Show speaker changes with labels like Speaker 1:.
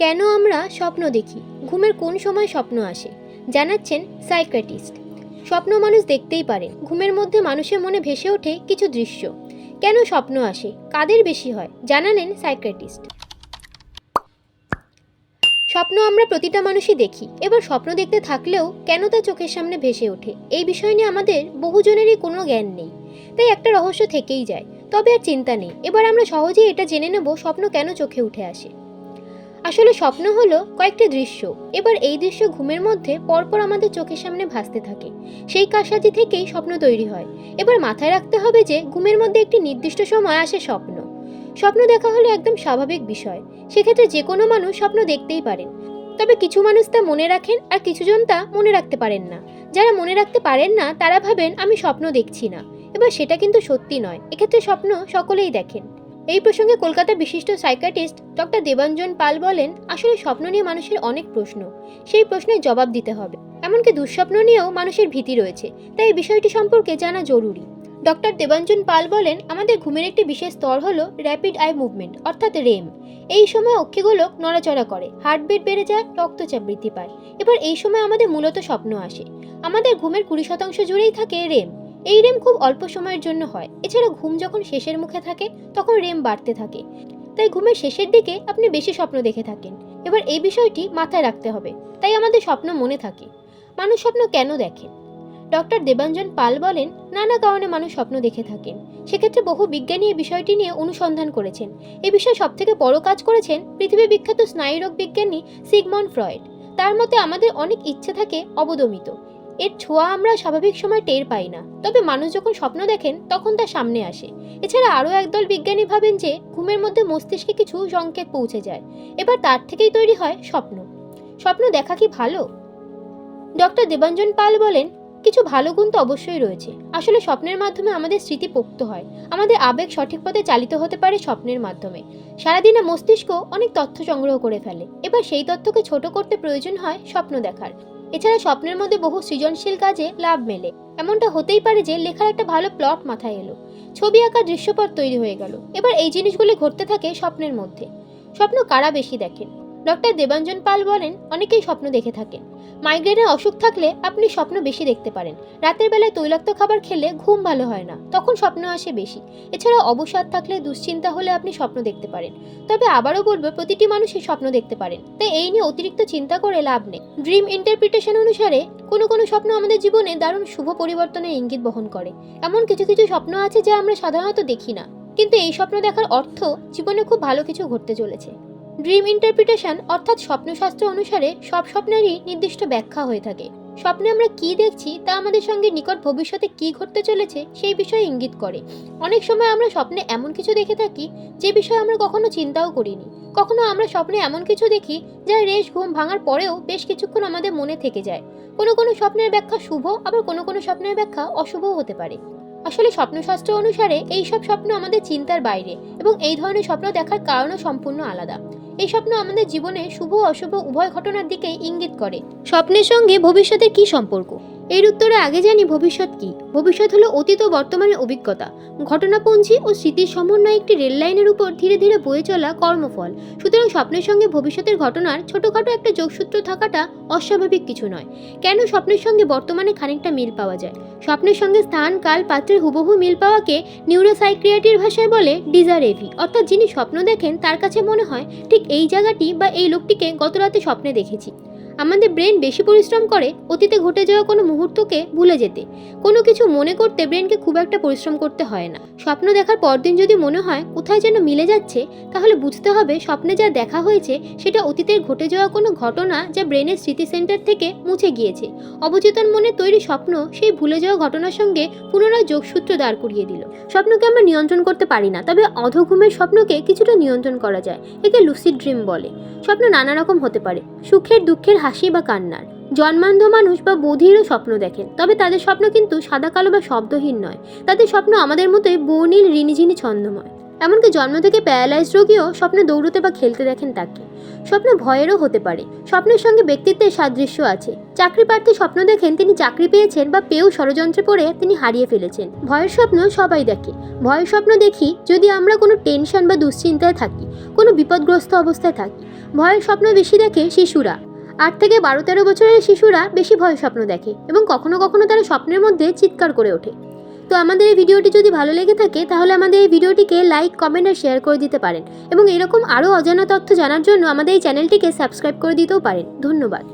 Speaker 1: কেন আমরা স্বপ্ন দেখি? ঘুমের কোন সময় স্বপ্ন আসে? জানাচ্ছেন সাইক্রেটিস্ট। স্বপ্ন মানুষ দেখতেই পারে। ঘুমের মধ্যে মানুষের মনে ভেসে ওঠে কিছু দৃশ্য। কেন স্বপ্ন আসে? কাদের বেশি হয়? জানালেন সাইক্রেটিস্ট। স্বপ্ন আমরা প্রতিটা মানুষই দেখি। এবার স্বপ্ন দেখতে থাকলেও কেন তা চোখের সামনে ভেসে ওঠে? এই বিষয় নিয়ে আমাদের বহুজনেরই কোনো জ্ঞান নেই। তাই একটা রহস্য থেকেই যায়। তবে আর চিন্তা নেই। এবার আমরা সহজেই এটা জেনে নেব, স্বপ্ন কেন চোখে উঠে আসে? আসলে স্বপ্ন হলো কয়েকটি দৃশ্য। এবার এই দৃশ্য ঘুমের মধ্যে পরপর আমাদের চোখের সামনে ভাসতে থাকে। সেই কারসাজি থেকেই স্বপ্ন তৈরি হয়। এবার মাথায় রাখতে হবে যে ঘুমের মধ্যে একটি নির্দিষ্ট সময় আসে স্বপ্ন। স্বপ্ন দেখা হলো একদম স্বাভাবিক বিষয়। সেক্ষেত্রে যে কোনো মানুষ স্বপ্ন দেখতেই পারেন। তবে কিছু মানুষ তা মনে রাখেন আর কিছুজন তা মনে রাখতে পারেন না। যারা মনে রাখতে পারেন না, তারা ভাবেন, আমি স্বপ্ন দেখছি না। এবার সেটা কিন্তু সত্যি নয়। এক্ষেত্রে স্বপ্ন সকলেই দেখেন। এই প্রসঙ্গে কলকাতার বিশিষ্ট সাইকাটিস্ট ডক্টর দেবাঞ্জন পাল বলেন, আসলে স্বপ্ন নিয়ে মানুষের অনেক প্রশ্ন। সেই প্রশ্নের জবাব দিতে হবে। এমনকি দুঃস্বপ্ন নিয়েও মানুষের ভীতি রয়েছে। তাই এই বিষয়টি সম্পর্কে জানা জরুরি। ডক্টর দেবাঞ্জন পাল বলেন, আমাদের ঘুমের একটি বিশেষ স্তর হলো র্যাপিড আই মুভমেন্ট অর্থাৎ রেম এই সময় অক্ষিগোলক নড়াচড়া করে হার্টবিট বেড়ে যায়, রক্তচাপ বৃদ্ধি পায়। এবার এই সময় আমাদের মূলত স্বপ্ন আসে। আমাদের ঘুমের কুড়ি শতাংশ জুড়েই থাকে রেম এই রেম খুব অল্প সময়ের জন্য হয়। এছাড়া ঘুম যখন শেষের মুখে থাকে, তখন রেম বাড়তে থাকে। তাই ঘুমের শেষের দিকে আপনি বেশি স্বপ্ন দেখে থাকেন। এবার এই বিষয়টি মাথায় রাখতে হবে, তাই আমাদের স্বপ্ন মনে থাকে। মানুষ স্বপ্ন কেন দেখেন ডক্টর দেবাঞ্জন পাল বলেন, নানা কারণে মানুষ স্বপ্ন দেখে থাকেন। সেক্ষেত্রে বহু বিজ্ঞানী এই বিষয়টি নিয়ে অনুসন্ধান করেছেন। এ বিষয়ে সবথেকে বড় কাজ করেছেন পৃথিবী বিখ্যাত স্নায়ুরোগ বিজ্ঞানী সিগমন ফ্রয়েড। তার মতে আমাদের অনেক ইচ্ছে থাকে অবদমিত। এর ছোঁয়া আমরা স্বাভাবিক সময় টের পাই না। তবে মানুষ যখন স্বপ্ন দেখেন, তখন তা সামনে আসে। এছাড়া আরও একদল বিজ্ঞানী ভাবেন যে, ঘুমের মধ্যে মস্তিষ্কে কিছু সংকেত পৌঁছে যায়। এবার তার থেকেই তৈরি হয় স্বপ্ন। স্বপ্ন দেখা কি ভালো? ডক্টর দেবাঞ্জন পাল বলেন, কিছু ভালো গুণ তো অবশ্যই রয়েছে। আসলে স্বপ্নের মাধ্যমে আমাদের স্মৃতি পোক্ত হয়। আমাদের আবেগ সঠিক পথে চালিত হতে পারে স্বপ্নের মাধ্যমে। সারাদিনে মস্তিষ্ক অনেক তথ্য সংগ্রহ করে ফেলে। এবার সেই তথ্যকে ছোট করতে প্রয়োজন হয় স্বপ্ন দেখার। এছাড়া স্বপ্নের মধ্যে বহু সৃজনশীল কাজে লাভ মেলে। এমনটা হতেই পারে যে লেখার একটা ভালো প্লট মাথায় এলো। ছবি আঁকার দৃশ্যপট তৈরি হয়ে গেল। এবার এই জিনিসগুলি ঘটতে থাকে স্বপ্নের মধ্যে। স্বপ্ন কারা বেশি দেখেন? ডক্টর দেবাঞ্জন পাল বলেন, অনেকেই স্বপ্ন দেখে থাকেন। মাইগ্রেনের অসুখ থাকলে আপনি স্বপ্ন বেশি দেখতে পারেন। রাতের বেলায় তৈলাক্ত খাবার খেলে ঘুম ভালো হয় না, তখন স্বপ্ন আসে বেশি। এছাড়া অবসাদ থাকলে দুশ্চিন্তা হলে আপনি স্বপ্ন দেখতে পারেন। তবে আবারও বলব, প্রতিটি মানুষই স্বপ্ন দেখতে পারেন। তাই এই নিয়ে অতিরিক্ত চিন্তা করে লাভ নেই। ড্রিম ইন্টারপ্রিটেশন অনুসারে কোনো কোনো স্বপ্ন আমাদের জীবনে দারুণ শুভ পরিবর্তনের ইঙ্গিত বহন করে। এমন কিছু কিছু স্বপ্ন আছে যা আমরা সাধারণত দেখি না। কিন্তু এই স্বপ্ন দেখার অর্থ জীবনে খুব ভালো কিছু ঘটতে চলেছে। ড্রিম ইন্টারপ্রিটেশন অর্থাৎ স্বপ্নশাস্ত্র অনুসারে সব স্বপ্নেরই নির্দিষ্ট ব্যাখ্যা হয়ে থাকে। স্বপ্নে আমরা কি দেখছি তা আমাদের সঙ্গে নিকট ভবিষ্যতে কি ঘটতে চলেছে সেই বিষয়ে ইঙ্গিত করে। অনেক সময় আমরা স্বপ্নে এমন কিছু দেখে থাকি যে বিষয়ে আমরা কখনো চিন্তাও করিনি। কখনো আমরা স্বপ্নে এমন কিছু দেখি যা রেশ ঘুম ভাঙার পরেও বেশ কিছুক্ষণ আমাদের মনে থেকে যায়। কোনো কোনো স্বপ্নের ব্যাখ্যা শুভ, আবার কোনো কোনো স্বপ্নের ব্যাখ্যা অশুভও হতে পারে। আসলে স্বপ্নশাস্ত্র অনুসারে এই সব স্বপ্ন আমাদের চিন্তার বাইরে এবং এই ধরনের স্বপ্ন দেখার কারণও সম্পূর্ণ আলাদা। এই স্বপ্ন আমাদের জীবনে শুভ অশুভ উভয় ঘটনার দিকে ইঙ্গিত করে। স্বপ্নের সঙ্গে ভবিষ্যতের কি সম্পর্ক? এর উত্তরে আগে জানি ভবিষ্যৎ কি। ভবিষ্যৎ হলো অতীত ও বর্তমানের অভিজ্ঞতা। ঘটনাপঞ্জি ও স্মৃতির সমন্বয়ে একটি রেল লাইনের উপর ধীরে ধীরে বয়ে চলা কর্মফল। সুতরাং স্বপ্নের সঙ্গে ভবিষ্যতের ঘটনার ছোটখাটো একটা যোগসূত্র থাকাটা অস্বাভাবিক কিছু নয়। কেন স্বপ্নের সঙ্গে বর্তমানে খানিকটা মিল পাওয়া যায়? স্বপ্নের সঙ্গে স্থান, কাল, পাত্রের হুবহু মিল পাওয়াকে নিউরোসাইক্রিয়াটির ভাষায় বলে ডিজারেভি। অর্থাৎ যিনি স্বপ্ন দেখেন, তার কাছে মনে হয়, ঠিক এই জায়গাটি বা এই লোকটিকে গত রাতে স্বপ্নে দেখেছি। আমাদের ব্রেন বেশি পরিশ্রম করে, অতীতে ঘটে যাওয়া কোনো মুহূর্তকে ভুলে যেতে। কোনো কিছু মনে করতে ব্রেনকে খুব একটা পরিশ্রম করতে হয় না। স্বপ্ন দেখার পরদিন যদি মনে হয় কোথায় যেন মিলে যাচ্ছে, তাহলে বুঝতে হবে স্বপ্নে যা দেখা হয়েছে, সেটা অতীতের ঘটে যাওয়া কোনো ঘটনা যা ব্রেনের স্মৃতি সেন্টার থেকে মুছে গিয়েছে। অবচেতন মনে তৈরি স্বপ্ন সেই ভুলে যাওয়া ঘটনার সঙ্গে পুনরায় যোগসূত্র দাঁড় করিয়ে দিল। স্বপ্নকে আমরা নিয়ন্ত্রণ করতে পারি না, তবে অধঘুমের স্বপ্নকে কিছুটা নিয়ন্ত্রণ করা যায়, একে লুসিড ড্রিম বলে। স্বপ্ন নানা রকম হতে পারে, সুখের, দুঃখের হাসি বা কান্নার। জন্মান্ধ মানুষ বা বধিরও স্বপ্ন দেখেন। তবে তাদের স্বপ্ন কিন্তু সাদা কালো বা শব্দহীন নয়। তাদের স্বপ্ন আমাদের মতোই বর্ণিল, ঋণিঝিনি, ছন্দময়। এমনকি জন্ম থেকে প্যারালাইজ রোগীও স্বপ্নে দৌড়তে বা খেলতে দেখেন তাকে। স্বপ্ন ভয়েরও হতে পারে। স্বপ্নের সঙ্গে ব্যক্তিত্বের সাদৃশ্য আছে। চাকরি প্রার্থী স্বপ্ন দেখেন, তিনি চাকরি পেয়েছেন বা পেয়েও ষড়যন্ত্রে পড়ে তিনি হারিয়ে ফেলেছেন। ভয়ের স্বপ্ন সবাই দেখে। ভয়ের স্বপ্ন দেখি যদি আমরা কোনো টেনশন বা দুশ্চিন্তায় থাকি, কোনো বিপদগ্রস্ত অবস্থায় থাকি। ভয়ের স্বপ্ন বেশি দেখে শিশুরা। আট থেকে বারো তেরো বছরের শিশুরা বেশি ভয় স্বপ্ন দেখে এবং কখনো কখনো তারা স্বপ্নের মধ্যে চিৎকার করে ওঠে। তো আমাদের এই ভিডিওটি যদি ভালো লেগে থাকে, তাহলে আমাদের এই ভিডিওটিকে লাইক, কমেন্ট আর শেয়ার করে দিতে পারেন এবং এরকম আরও অজানা তথ্য জানার জন্য আমাদের এই চ্যানেলটিকে সাবস্ক্রাইব করে দিতেও পারেন। ধন্যবাদ।